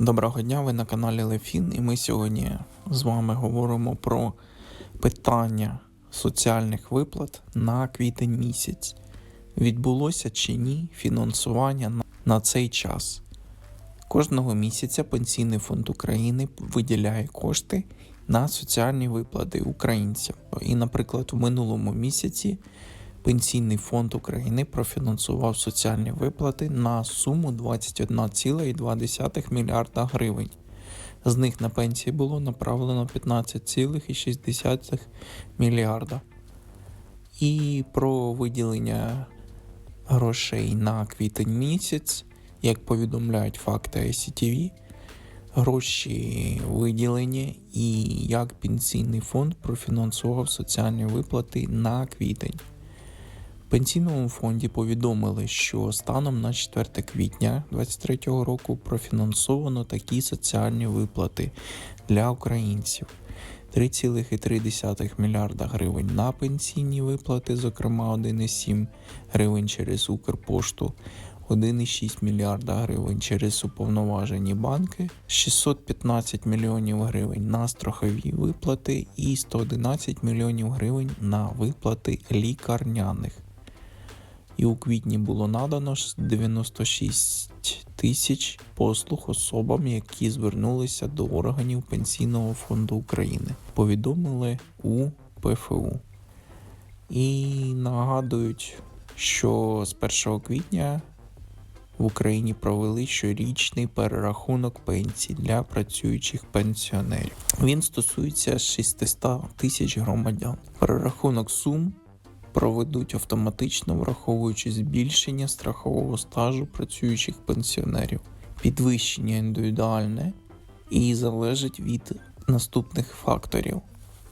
Доброго дня, ви на каналі Лефін, і ми сьогодні з вами говоримо про питання соціальних виплат на квітень місяць. Відбулося чи ні фінансування на- цей час. Кожного місяця Пенсійний фонд України виділяє кошти на соціальні виплати українцям. І, наприклад, у минулому місяці Пенсійний фонд України профінансував соціальні виплати на суму 21,2 мільярда гривень. З них на пенсії було направлено 15,6 мільярда. І про виділення грошей на квітень місяць, як повідомляють факти ICTV, гроші виділені і як пенсійний фонд профінансував соціальні виплати на квітень. Пенсійному фонді повідомили, що станом на 4 квітня 2023 року профінансовано такі соціальні виплати для українців. 3,3 мільярда гривень на пенсійні виплати, зокрема 1,7 гривень через Укрпошту, 1,6 мільярда гривень через уповноважені банки, 615 мільйонів гривень на страхові виплати і 111 мільйонів гривень на виплати лікарняних. І у квітні було надано 96 тисяч послуг особам, які звернулися до органів Пенсійного фонду України. Повідомили у ПФУ. І нагадують, що з 1 квітня в Україні провели щорічний перерахунок пенсій для працюючих пенсіонерів. Він стосується 600 тисяч громадян. Перерахунок сум проведуть автоматично, враховуючи збільшення страхового стажу працюючих пенсіонерів. Підвищення індивідуальне і залежить від наступних факторів.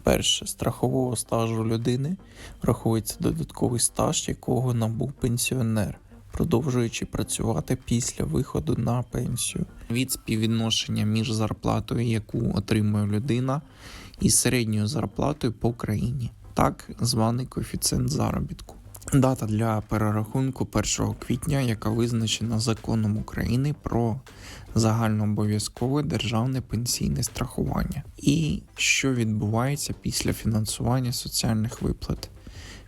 Перше, страхового стажу людини враховується додатковий стаж, якого набув пенсіонер, продовжуючи працювати після виходу на пенсію. Від співвідношення між зарплатою, яку отримує людина, і середньою зарплатою по країні, так званий коефіцієнт заробітку. Дата для перерахунку 1 квітня, яка визначена законом України про загальнообов'язкове державне пенсійне страхування, і що відбувається після фінансування соціальних виплат.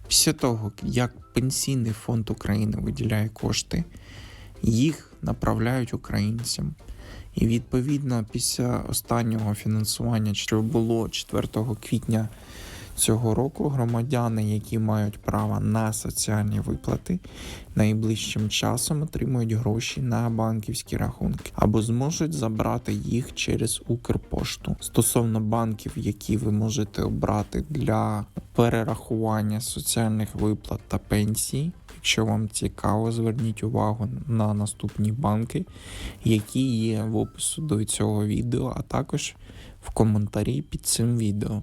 Після того, як Пенсійний фонд України виділяє кошти, їх направляють українцям. І відповідно після останнього фінансування, що було 4 квітня цього року, громадяни, які мають право на соціальні виплати, найближчим часом отримують гроші на банківські рахунки або зможуть забрати їх через Укрпошту. Стосовно банків, які ви можете обрати для перерахування соціальних виплат та пенсій. Якщо вам цікаво, зверніть увагу на наступні банки, які є в опису до цього відео, а також в коментарі під цим відео.